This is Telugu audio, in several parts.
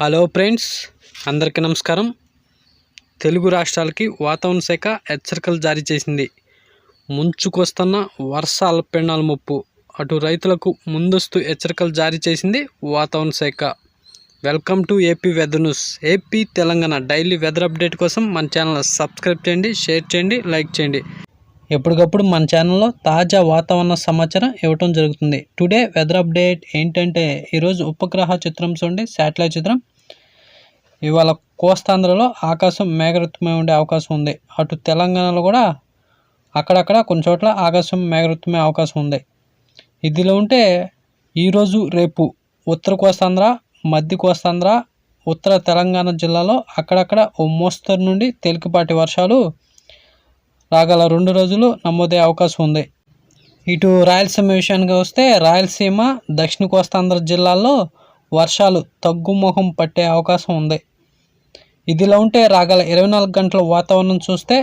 హలో ఫ్రెండ్స్ అందరికీ నమస్కారం. తెలుగు రాష్ట్రాలకి వాతావరణ శాఖ హెచ్చరికలు జారీ చేసింది. ముంచుకొస్తున్న వర్ష అల్పపీడనాల ముప్పు. అటు రైతులకు ముందస్తు హెచ్చరికలు జారీ చేసింది వాతావరణ శాఖ. Welcome to AP weather news. AP Telangana daily weather update కోసం మన ఛానల్ సబ్స్క్రైబ్ చేయండి షేర్ చేయండి లైక్ చేయండి. ఎప్పటికప్పుడు మన ఛానల్లో తాజా వాతావరణ సమాచారం ఇవ్వటం జరుగుతుంది. టుడే వెదర్ అప్డేట్ ఏంటంటే ఈరోజు ఉపగ్రహ చిత్రం చూడండి శాటిలైట్ చిత్రం. ఇవాళ కోస్తాంధ్రలో ఆకాశం మేఘవృత్తమై ఉండే అవకాశం ఉంది. అటు తెలంగాణలో కూడా అక్కడక్కడ కొన్ని చోట్ల ఆకాశం మేఘవృత్తమై అవకాశం ఉంది. ఇదిలో ఉంటే ఈరోజు రేపు ఉత్తర కోస్తాంధ్ర మధ్య కోస్తాంధ్ర ఉత్తర తెలంగాణ జిల్లాలో అక్కడక్కడ ఓ మోస్తరు నుండి తేలికపాటి వర్షాలు రాగల రెండు రోజులు నమోదయ్యే అవకాశం ఉంది. ఇటు రాయలసీమ విషయానికి వస్తే రాయలసీమ దక్షిణ కోస్తాంధ్ర జిల్లాల్లో వర్షాలు తగ్గుముఖం పట్టే అవకాశం ఉంది. ఇదిలా ఉంటే రాగల ఇరవై నాలుగు గంటల వాతావరణం చూస్తే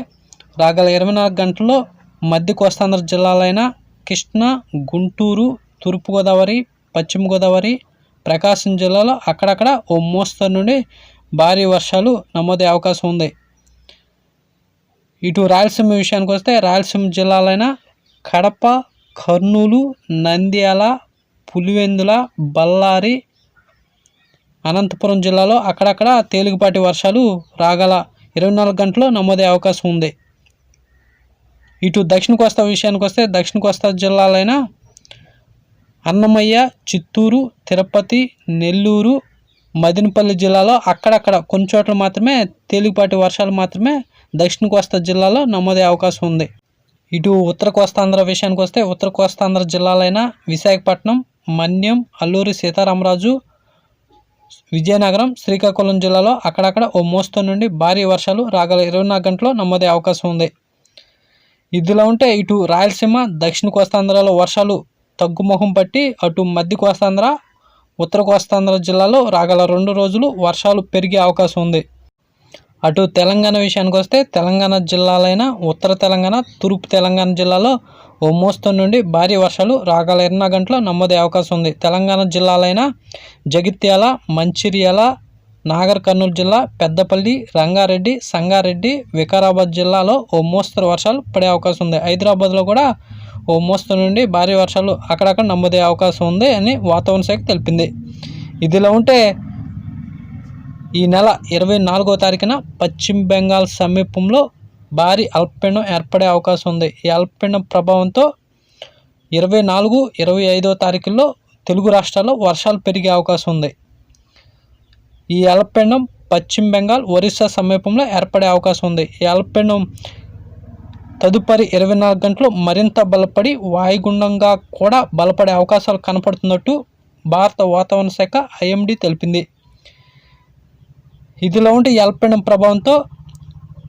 రాగల ఇరవై నాలుగు గంటల్లో మధ్య కోస్తాంధ్ర జిల్లాలైన కృష్ణా గుంటూరు తూర్పుగోదావరి పశ్చిమ గోదావరి ప్రకాశం జిల్లాలో అక్కడక్కడ ఓ మోస్తరు నుండి భారీ వర్షాలు నమోదయ్యే అవకాశం ఉంది. ఇటు రాయలసీమ విషయానికి వస్తే రాయలసీమ జిల్లాలైన కడప కర్నూలు నంద్యాల పులివెందుల బళ్ళారి అనంతపురం జిల్లాలో అక్కడక్కడ తేలికపాటి వర్షాలు రాగల ఇరవై నాలుగు గంటలు నమోదే అవకాశం ఉంది. ఇటు దక్షిణ కోస్తా విషయానికి వస్తే దక్షిణ కోస్తా జిల్లాలైన అన్నమయ్య చిత్తూరు తిరుపతి నెల్లూరు మదినపల్లి జిల్లాలో అక్కడక్కడ కొన్ని చోట్ల మాత్రమే తేలికపాటి వర్షాలు మాత్రమే దక్షిణ కోస్తా జిల్లాలో నమోదయ్యే అవకాశం ఉంది. ఇటు ఉత్తర కోస్తాంధ్ర విషయానికి వస్తే ఉత్తర కోస్తాంధ్ర జిల్లాలైన విశాఖపట్నం మన్యం అల్లూరి సీతారామరాజు విజయనగరం శ్రీకాకుళం జిల్లాలో అక్కడక్కడ ఓ మోస్తరు నుండి భారీ వర్షాలు రాగల ఇరవై నాలుగు గంటల్లో నమోదయ్యే అవకాశం ఉంది. ఇదిలా ఉంటే ఇటు రాయలసీమ దక్షిణ కోస్తాంధ్రలో వర్షాలు తగ్గుముఖం పట్టి అటు మధ్య కోస్తాంధ్ర ఉత్తర కోస్తాంధ్ర జిల్లాలో రాగల రెండు రోజులు వర్షాలు పెరిగే అవకాశం ఉంది. అటు తెలంగాణ విషయానికి వస్తే తెలంగాణ జిల్లాలైన ఉత్తర తెలంగాణ తూర్పు తెలంగాణ జిల్లాలో ఓ మోస్తరు నుండి భారీ వర్షాలు రాగల ఇరవై గంటలు నమోదయ్యే అవకాశం ఉంది. తెలంగాణ జిల్లాలైన జగిత్యాల మంచిర్యాల నాగర్ కర్నూలు జిల్లా పెద్దపల్లి రంగారెడ్డి సంగారెడ్డి వికారాబాద్ జిల్లాలో ఓ మోస్తరు వర్షాలు పడే అవకాశం ఉంది. హైదరాబాద్లో కూడా ఓ మోస్తరు నుండి భారీ వర్షాలు అక్కడక్కడ నమ్మదే అవకాశం ఉంది అని వాతావరణ శాఖ తెలిపింది. ఇదిలా ఉంటే ఈ నెల ఇరవై నాలుగో తారీఖున పశ్చిమ బెంగాల్ సమీపంలో భారీ అల్పపీడనం ఏర్పడే అవకాశం ఉంది. ఈ అల్పపీడనం ప్రభావంతో ఇరవై నాలుగు ఇరవై ఐదో తారీఖుల్లో తెలుగు రాష్ట్రాల్లో వర్షాలు పెరిగే అవకాశం ఉంది. ఈ అల్పపీడనం పశ్చిమ బెంగాల్ ఒరిస్సా సమీపంలో ఏర్పడే అవకాశం ఉంది. ఈ అల్పపీడనం తదుపరి ఇరవై నాలుగు గంటలు మరింత బలపడి వాయుగుండంగా కూడా బలపడే అవకాశాలు కనపడుతున్నట్టు భారత వాతావరణ శాఖ ఐఎండీ తెలిపింది. ఇదిలో ఉంటే ఈ ప్రభావంతో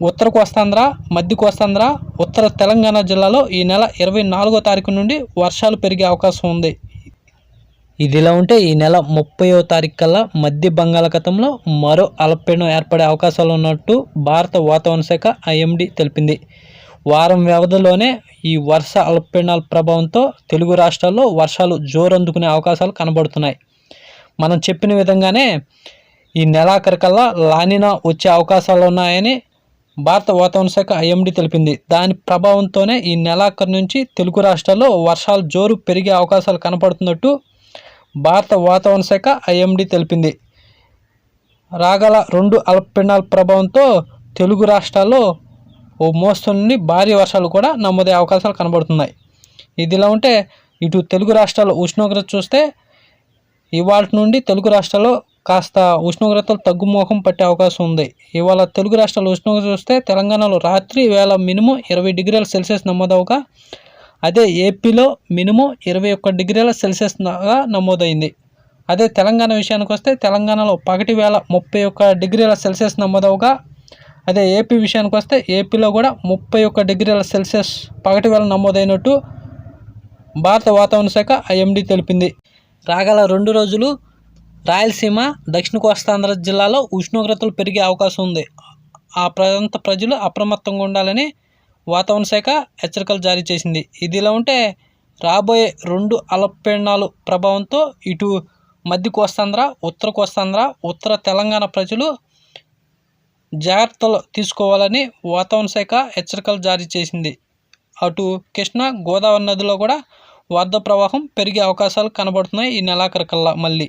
ఉత్తర కోస్తాంధ్ర మధ్య కోస్తాంధ్ర ఉత్తర తెలంగాణ జిల్లాలో ఈ నెల ఇరవై నాలుగో తారీఖు నుండి వర్షాలు పెరిగే అవకాశం ఉంది. ఇదిలా ఉంటే ఈ నెల ముప్పయో తారీఖు కల్లా మధ్య బంగాళాఖాతంలో మరో అల్పపీడనం ఏర్పడే అవకాశాలు ఉన్నట్టు భారత వాతావరణ శాఖ ఐఎండి తెలిపింది. వారం వ్యవధిలోనే ఈ వర్ష అల్పపీడనాల ప్రభావంతో తెలుగు రాష్ట్రాల్లో వర్షాలు జోరందుకునే అవకాశాలు కనబడుతున్నాయి. మనం చెప్పిన విధంగానే ఈ నెలాఖరికల్లా లానినా వచ్చే అవకాశాలు ఉన్నాయని భారత వాతావరణ శాఖ ఐఎండీ తెలిపింది. దాని ప్రభావంతోనే ఈ నెలాఖరు నుంచి తెలుగు రాష్ట్రాల్లో వర్షాలు జోరు పెరిగే అవకాశాలు కనపడుతున్నట్టు భారత వాతావరణ శాఖ ఐఎండీ తెలిపింది. రాగల రెండు అల్పపీడనాల ప్రభావంతో తెలుగు రాష్ట్రాల్లో ఓ మోస్తరు నుండి భారీ వర్షాలు కూడా నమోదయ్యే అవకాశాలు కనబడుతున్నాయి. ఇదిలా ఉంటే ఇటు తెలుగు రాష్ట్రాల ఉష్ణోగ్రత చూస్తే ఇవాళ నుండి తెలుగు రాష్ట్రాల్లో కాస్త ఉష్ణోగ్రతలు తగ్గుముఖం పట్టే అవకాశం ఉంది. ఇవాళ తెలుగు రాష్ట్రాల ఉష్ణోగ్రత చూస్తే తెలంగాణలో రాత్రి వేళ మినిమం ఇరవై డిగ్రీల సెల్సియస్ నమోదవగా అదే ఏపీలో మినిమం ఇరవై ఒక్క డిగ్రీల సెల్సియస్గా నమోదైంది. అదే తెలంగాణ విషయానికి వస్తే తెలంగాణలో పగటి వేళ ముప్పై ఒక్క డిగ్రీల సెల్సియస్ నమోదవగా అదే ఏపీ విషయానికి వస్తే ఏపీలో కూడా ముప్పై ఒక్క డిగ్రీల సెల్సియస్ పగటి వేళ నమోదైనట్టు భారత వాతావరణ శాఖ ఐఎండీ తెలిపింది. రాగల రెండు రోజులు రాయలసీమ దక్షిణ కోస్తాంధ్ర జిల్లాలో ఉష్ణోగ్రతలు పెరిగే అవకాశం ఉంది. ఆ ప్రాంత ప్రజలు అప్రమత్తంగా ఉండాలని వాతావరణ శాఖ హెచ్చరికలు జారీ చేసింది. ఇదిలా ఉంటే రాబోయే రెండు అల్పపీడనాలు ప్రభావంతో ఇటు మధ్య కోస్తాంధ్ర ఉత్తర కోస్తాంధ్ర ఉత్తర తెలంగాణ ప్రజలు జాగ్రత్తలు తీసుకోవాలని వాతావరణ శాఖ హెచ్చరికలు జారీ చేసింది. అటు కృష్ణా గోదావరి నదిలో కూడా వరద ప్రవాహం పెరిగే అవకాశాలు కనబడుతున్నాయి ఈ నెలాఖరికల్లా మళ్ళీ.